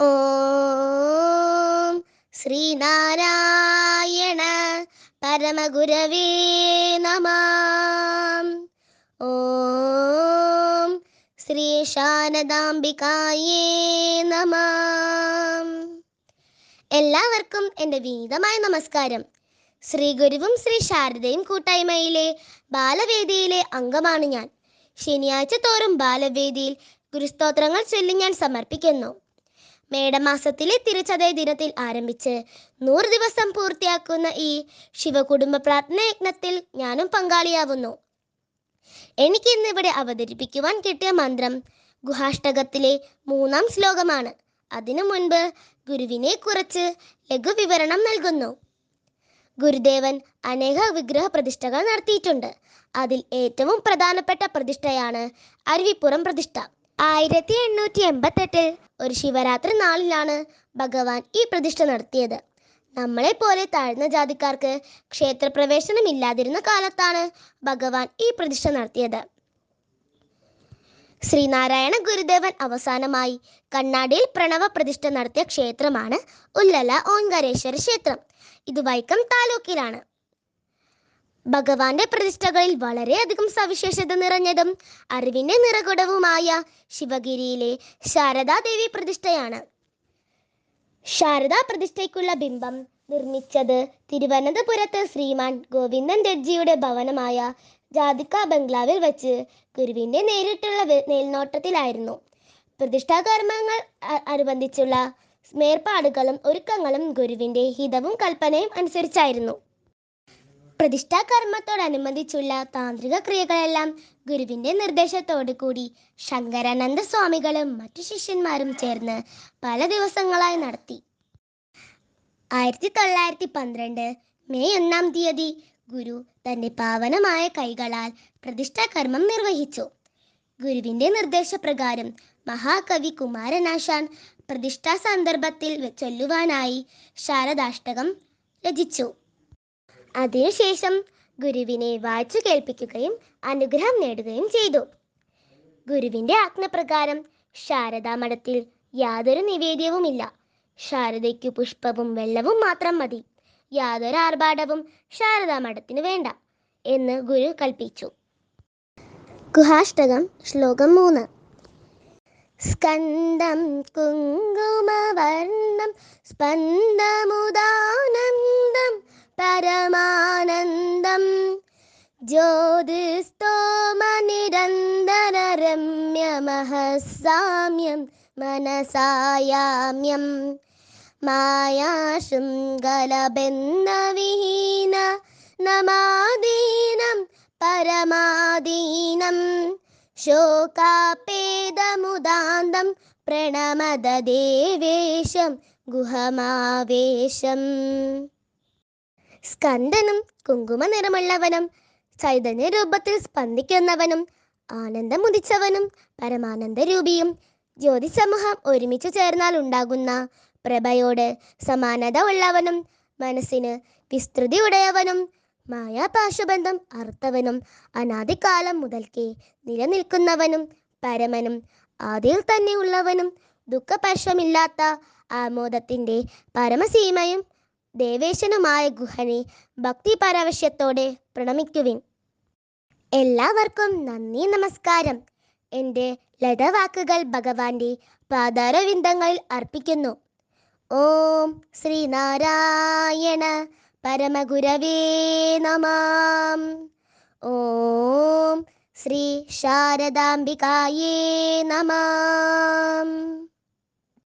ഓം ശ്രീനാരായണ പരമഗുരവേ നമാം. ഓം ശ്രീ ശാരദാംബികായേ നമാം. എല്ലാവർക്കും എന്റെ വിനീതമായ നമസ്കാരം. ശ്രീ ഗുരുവും ശ്രീ ശാരദയും കൂട്ടായ്മയിലെ ബാലവേദിയിലെ അംഗമാണ് ഞാൻ. ശനിയാഴ്ച തോറും ബാലവേദിയിൽ ഗുരുസ്തോത്രങ്ങൾ ചൊല്ലി ഞാൻ സമർപ്പിക്കുന്നു. മേടമാസത്തിലെ തിരുച്ചതയ ദിനത്തിൽ ആരംഭിച്ച് നൂറ് ദിവസം പൂർത്തിയാക്കുന്ന ഈ ശിവകുടുംബ പ്രാർത്ഥനയജ്ഞത്തിൽ ഞാനും പങ്കാളിയാവുന്നു. എനിക്ക് ഇന്നിവിടെ അവതരിപ്പിക്കുവാൻ കിട്ടിയ മന്ത്രം ഗുഹാഷ്ടകത്തിലെ മൂന്നാം ശ്ലോകമാണ്. അതിനു മുൻപ് ഗുരുവിനെ കുറിച്ച് ലഘുവിവരണം നൽകുന്നു. ഗുരുദേവൻ അനേക വിഗ്രഹ പ്രതിഷ്ഠകൾ നടത്തിയിട്ടുണ്ട്. അതിൽ ഏറ്റവും പ്രധാനപ്പെട്ട പ്രതിഷ്ഠയാണ് അരുവിപ്പുറം പ്രതിഷ്ഠ. ആയിരത്തി എണ്ണൂറ്റി എൺപത്തെട്ടിൽ ഒരു ശിവരാത്രി നാളിലാണ് ഭഗവാൻ ഈ പ്രതിഷ്ഠ നടത്തിയത്. നമ്മളെപ്പോലെ താഴ്ന്ന ജാതിക്കാർക്ക് ക്ഷേത്രപ്രവേശനമില്ലാതിരുന്ന കാലത്താണ് ഭഗവാൻ ഈ പ്രതിഷ്ഠ നടത്തിയത്. ശ്രീനാരായണ ഗുരുദേവൻ അവസാനമായി കണ്ണാടിയിൽ പ്രണവ പ്രതിഷ്ഠ നടത്തിയ ക്ഷേത്രമാണ് ഉല്ലല ഓങ്കാരേശ്വര ക്ഷേത്രം. ഇത് വൈക്കം താലൂക്കിലാണ്. ഭഗവാന്റെ പ്രതിഷ്ഠകളിൽ വളരെയധികം സവിശേഷത നിറഞ്ഞതും അറിവിന്റെ നിറകുടവുമായ ശിവഗിരിയിലെ ശാരദാദേവി പ്രതിഷ്ഠയാണ്. ശാരദാ പ്രതിഷ്ഠയ്ക്കുള്ള ബിംബം നിർമ്മിച്ചത് തിരുവനന്തപുരത്ത് ശ്രീമാൻ ഗോവിന്ദൻ ദഡ്ജിയുടെ ഭവനമായ ജാതിക്ക ബംഗ്ലാവിൽ വെച്ച് ഗുരുവിന്റെ നേരിട്ടുള്ള മേൽനോട്ടത്തിലായിരുന്നു. പ്രതിഷ്ഠാകർമ്മങ്ങൾ അനുബന്ധിച്ചുള്ള മേർപ്പാടുകളും ഒരുക്കങ്ങളും ഗുരുവിന്റെ ഹിതവും കൽപ്പനയും അനുസരിച്ചായിരുന്നു. പ്രതിഷ്ഠാകർമ്മത്തോടനുബന്ധിച്ചുള്ള താന്ത്രിക ക്രിയകളെല്ലാം ഗുരുവിന്റെ നിർദ്ദേശത്തോടു കൂടി ശങ്കരാനന്ദ സ്വാമികളും മറ്റു ശിഷ്യന്മാരും ചേർന്ന് പല ദിവസങ്ങളായി നടത്തി. ആയിരത്തി തൊള്ളായിരത്തി പന്ത്രണ്ട് മെയ് ഒന്നാം തീയതി ഗുരു തന്റെ പാവനമായ കൈകളാൽ പ്രതിഷ്ഠാകർമ്മം നിർവഹിച്ചു. ഗുരുവിന്റെ നിർദ്ദേശപ്രകാരം മഹാകവി കുമാരനാശാൻ പ്രതിഷ്ഠാ സന്ദർഭത്തിൽ ചൊല്ലുവാനായി ശാരദാഷ്ടകം രചിച്ചു. അതിനുശേഷം ഗുരുവിനെ വായിച്ചു കേൾപ്പിക്കുകയും അനുഗ്രഹം നേടുകയും ചെയ്തു. ഗുരുവിന്റെ ആജ്ഞപ്രകാരം ശാരദാ മഠത്തിൽ യാതൊരു നിവേദ്യവുമില്ല. ശാരദയ്ക്കു പുഷ്പവും വെള്ളവും മാത്രം മതി. യാതൊരു ആർഭാടവും ശാരദാ മഠത്തിന് വേണ്ട എന്ന് ഗുരു കൽപ്പിച്ചു. ഗുഹാഷ്ടകം ശ്ലോകം മൂന്ന്. സ്കന്ദം കുങ്കുമവർണം സ്പന്ദമുദാനന്ദം പരമാനന്ദം. ജ്യോതിസ്തോമനിരന്തരരമ്യമഹസാമ്യം മനസായാമ്യം. മായാശൃംഗലബന്ധവിഹീന നമാദീനം പരമാദീനം. ശോകാപേദമുദാന്തം പ്രണമദദേവേശം ഗുഹമാവേശം. സ്കന്ദനും കുങ്കുമ നിറമുള്ളവനും ചൈതന്യ രൂപത്തിൽ സ്പന്ദിക്കുന്നവനും ആനന്ദമുദിച്ചവനും പരമാനന്ദ രൂപിയും ജ്യോതിസമൂഹം ഒരുമിച്ച് ചേർന്നാൽ ഉണ്ടാകുന്ന പ്രഭയോട് സമാനത ഉള്ളവനും മനസ്സിന് വിസ്തൃതി ഉടയവനും മായാപാശബന്ധം അർത്ഥവനും അനാദികാലം മുതൽക്കേ നിലനിൽക്കുന്നവനും പരമനും ആദിയിൽ തന്നെ ഉള്ളവനും ദുഃഖപർശമില്ലാത്ത ആമോദത്തിന്റെ പരമസീമയും ദേവേശനുമായ ഗുഹനെ ഭക്തി പരവശ്യത്തോടെ പ്രണമിക്കുവിൻ. എല്ലാവർക്കും നന്ദി നമസ്കാരം. എന്റെ ലതവാക്കുകൾ ഭഗവാന്റെ പാതാരവിന്ദങ്ങളിൽ അർപ്പിക്കുന്നു. ഓം ശ്രീനാരായണ പരമഗുരവേ നമാം. ഓം ശ്രീ ശാരദാംബികായേ നമാം.